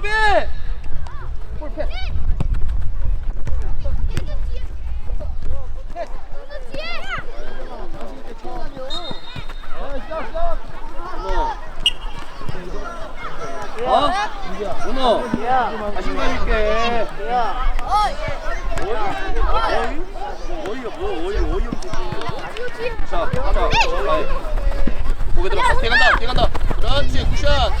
수비! 볼패. 어? 은호. 자신감 있게. 어이 어이가 뭐 어이 어이 없지 자 가자 네. 고개 들어 대간다 대간다. 그렇지 굿샷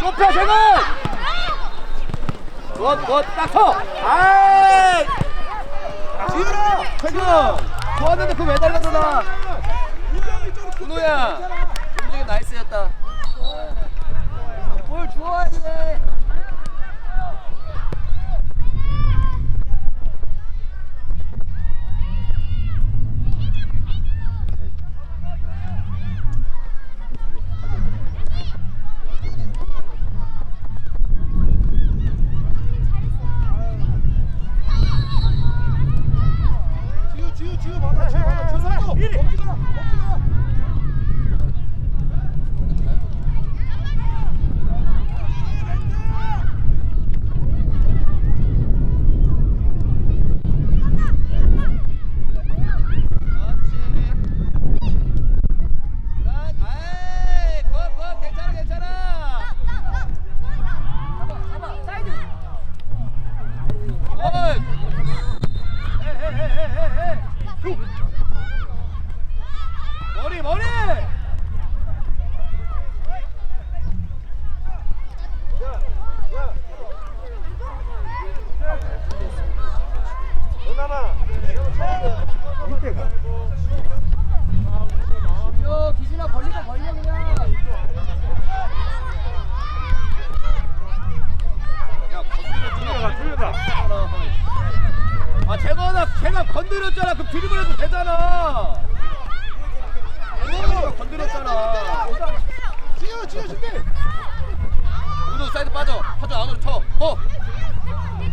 좁혀 제발 곧곧딱 쳐! 아이! 지윤아! 최근! 좋았는데 그왜 달라잖아 준호야 움직임 나이스였다 네. 볼 좋아해 머리! 쳐. 어. 어. 네,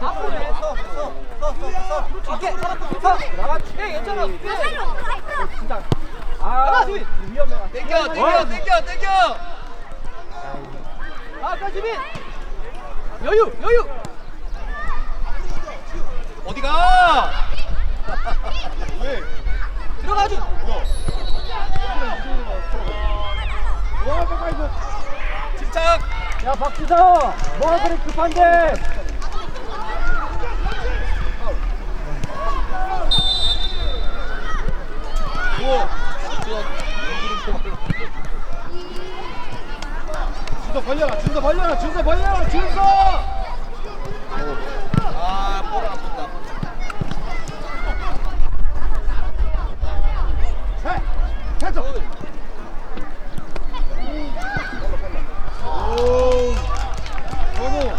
밥 먹어야겠어. 야 박지성 뭐가 그리 급한데 준서 벌려라 준서 벌려라 준서 벌려라 준서 아, 볼 아픈다. 해 해줘 오 전호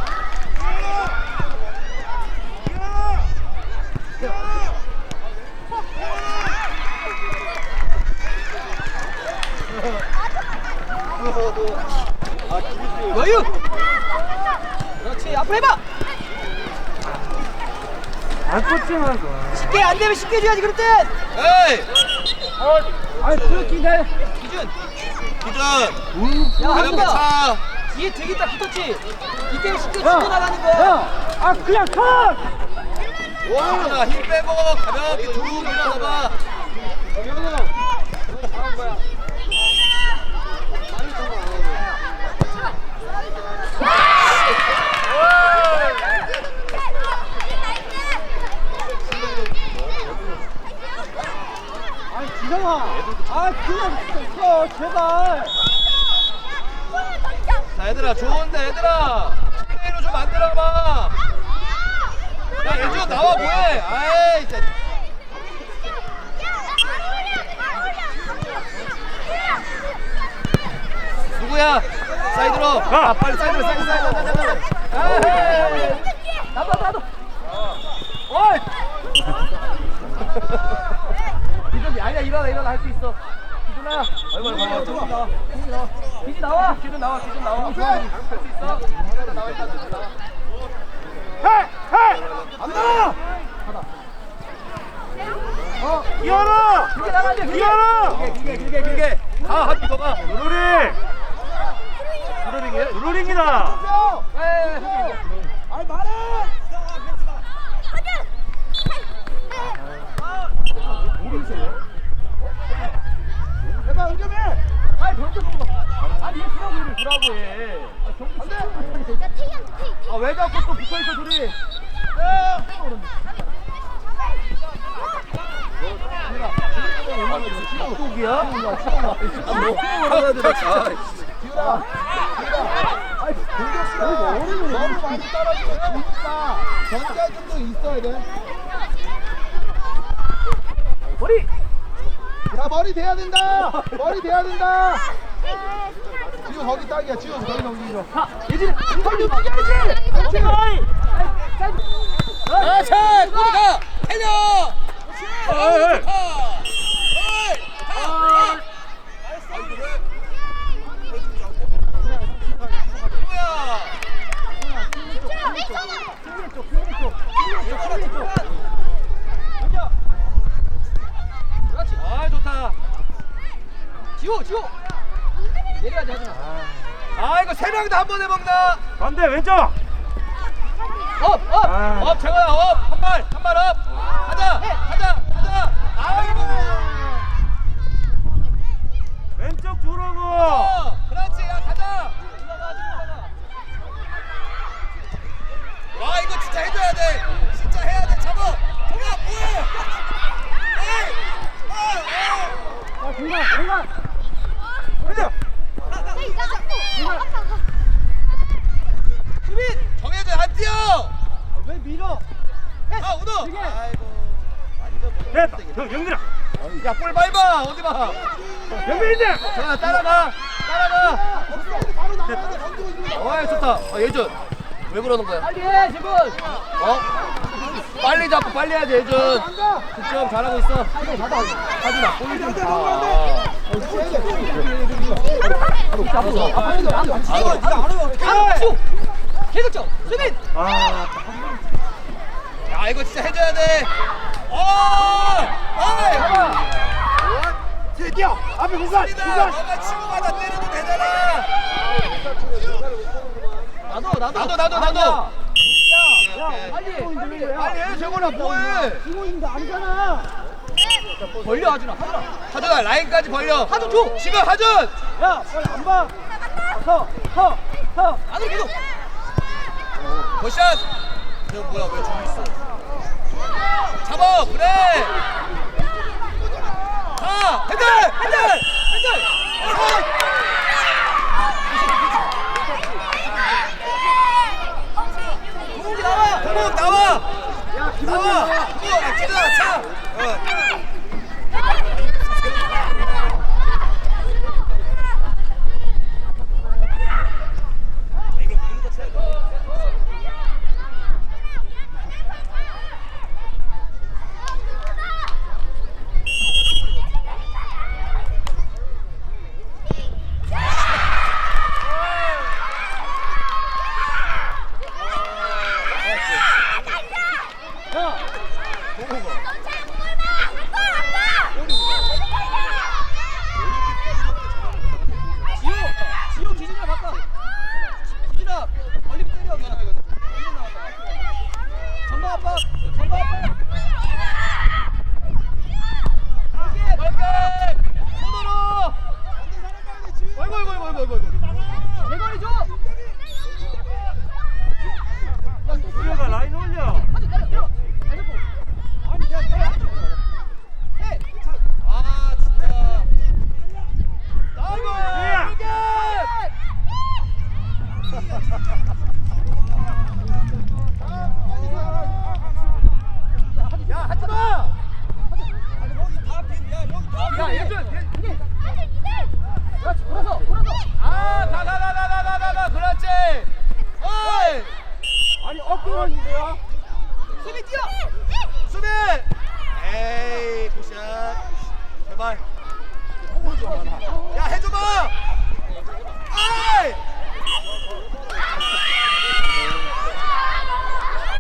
여유. 그렇지 앞으로 해봐. 안 꽂지만 거. 쉽게 안 되면 쉽게 줘야지 그럴 땐. 에이! 아이 그렇긴데. 기준. 기준! 야 한국아. 차! 뒤에 되게 딱 붙었지. 이때 쉽게 야, 치고 나가는 거야. 야, 아 그냥 컷. 와, 힘 빼고 가볍게 쭉 일어나봐. 아 이 지성아. 아 그냥 컷 제발. 자, 얘들아, 좋은데, 얘들아! 플레이로 좀 만들어봐! 야, 예준 나와, 뭐해! 아이, 진짜. 누구야? 사이드로! 아, 빨리 사이드로, 사이드, 사이드, 사이드, 사이드! 에이! 나도 나도. 어이! 일어나, 일어나, 할 수 있어. 기준아! 아이고, 아이고, 아이고, 기준 나와. 기준 나와. 기준 나와, 기준 나와. 할수 있어? 나와, 일단 나와. 간다 어 이현아. 길게 나가야 돼. 길게. 이현아. 길게, 길게, 길게. 가, 한번 더 가. 누르링. 누르링이에요? 누르링이다. 에이. 아이 말해 해봐 응점해 아이 던져 보고. 아니 얘 수라고 이를 주라고 해. 아, 경기 아, 왜 자꾸 또 붙어있어, 둘이? 아, 뭐, 하나 더 아, 공격수가 너무 많이 떨어지면 지니까 전자들도 있어야 돼. 머리. 야 머리 돼야 된다. 머리 돼야 된다. 지우 거기 딱이야. 지우 거기 넘기죠. 자 예진이 털 움직여야지. 그렇지. 아이. 아, 차! 우리 가! 달려! 아, 뭐야? 그렇지. 아, 좋다. 지호 지호. 내려가지 하지 마. 아, 이거 세 명다 한 번에 먹나? 반대 왼쪽. 업 업. 아. 업, 장아, 업! 한 발, 한 발 업! 가자! 가자! 가자! 아이고! 왼쪽 주라고. 어, 그렇지, 야, 가자! 올라가 지금 올라가. 와, 이거 진짜 해줘야 돼! 진짜 해야 돼! 잡아! 정아, 뭐해! 에이! 아, 아! 아 중간 중간. 그래! 수빈! 정해줘, 안 뛰어! 왜 밀어? 아! 되게. 아이고. 완전 됐다. 형 영민아. 야, 볼 밟아! 어디 봐! 영민이들. 정아, 따라가! 따라가! 바로 나가야 돼. 던지고 있는 거. 어, 좋다. 어, 예준. 왜 그러는 거야? 빨리 해 제발. 어? 빨리 잡고 빨리 해야지, 예준. 안 가. 득점 잘하고 있어. 빨리 받아. 하준아, 골좀안 돼, 봐. 너무 안 돼. 잡아서. 아 빨리 안 가. 아이고, 네가 알아. 아 지호. 쳐. 수빈. 아. 야, 이거 진짜 해줘야 돼. 어! 어이! 뛰어. 앞에 공간. 수빈아, 공간. 너가 치고 받아 때려도 되잖아. 나도 나도. 나도, 나도, 나도. 야. 빨리 빨리. 빨리 해, 재곤아, 뭐해? 있는데 아니잖아. 벌려 하준아. 하준아. 하준아, 라인까지 벌려. 하준 줘. 지금 하준! 야 빨리 안 봐. 서 서. 서. 안으로 계속. 굿샷! 저 뭐야, 왜 저기 있어? 잡아, 그래! 가! 헤드!